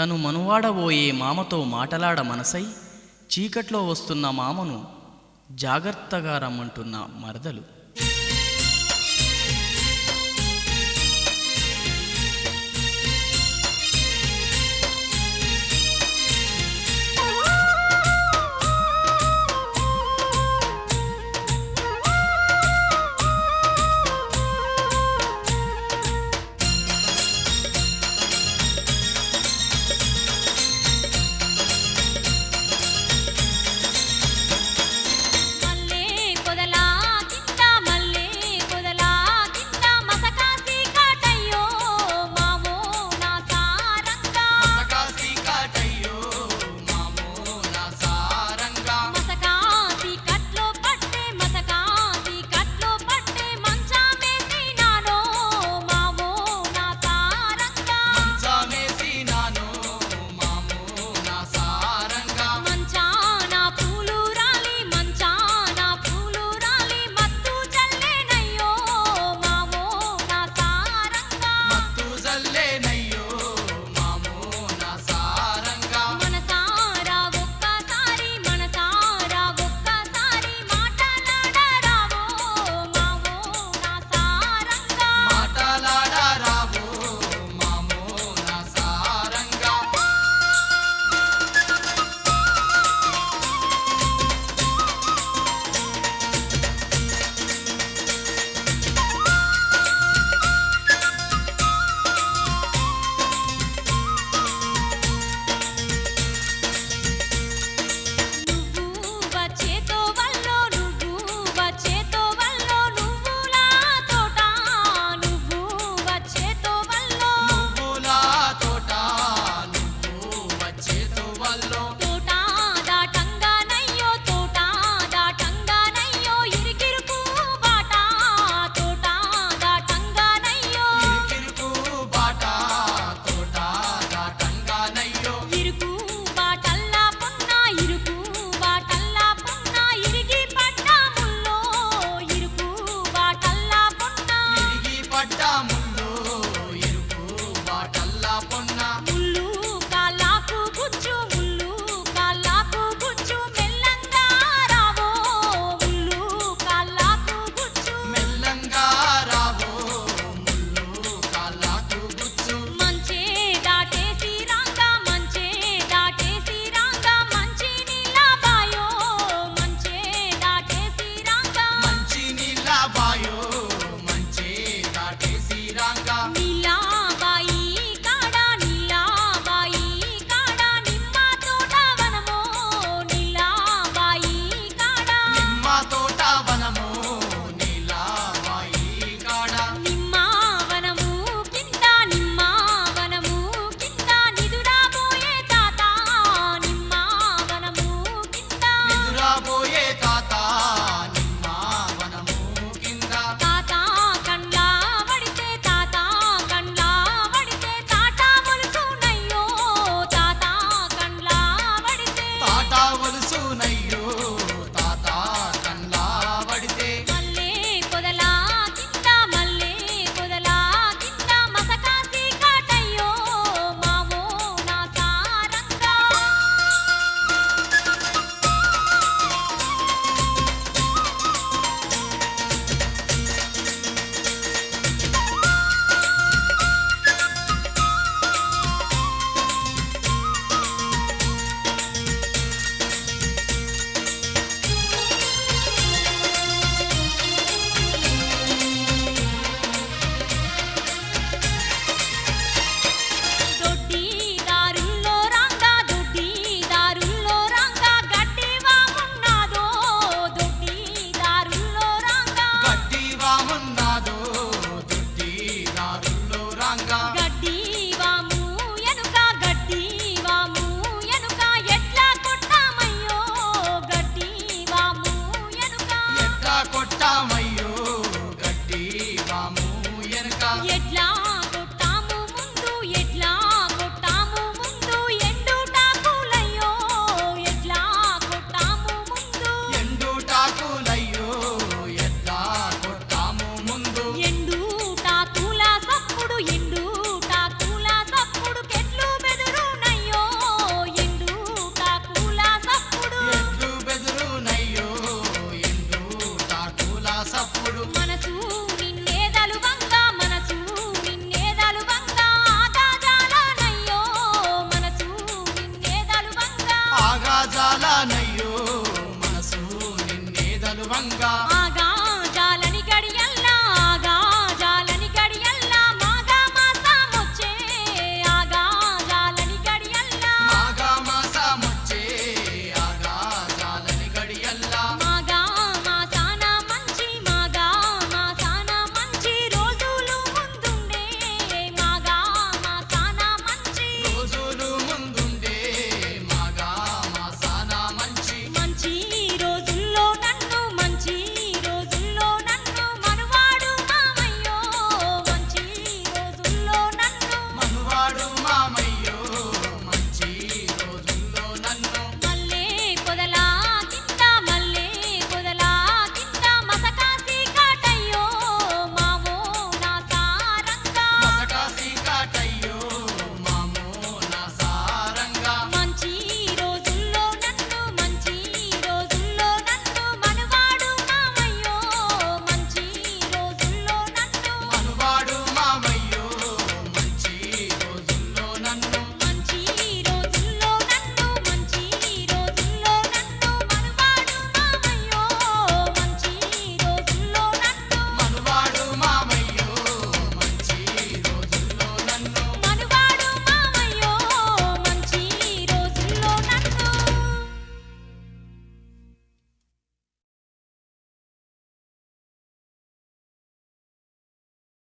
తను మనువాడబోయే మామతో మాటలాడ మనసై చీకట్లో వస్తున్న మామను జాగ్రత్తగా రమ్మంటున్న మరదలు.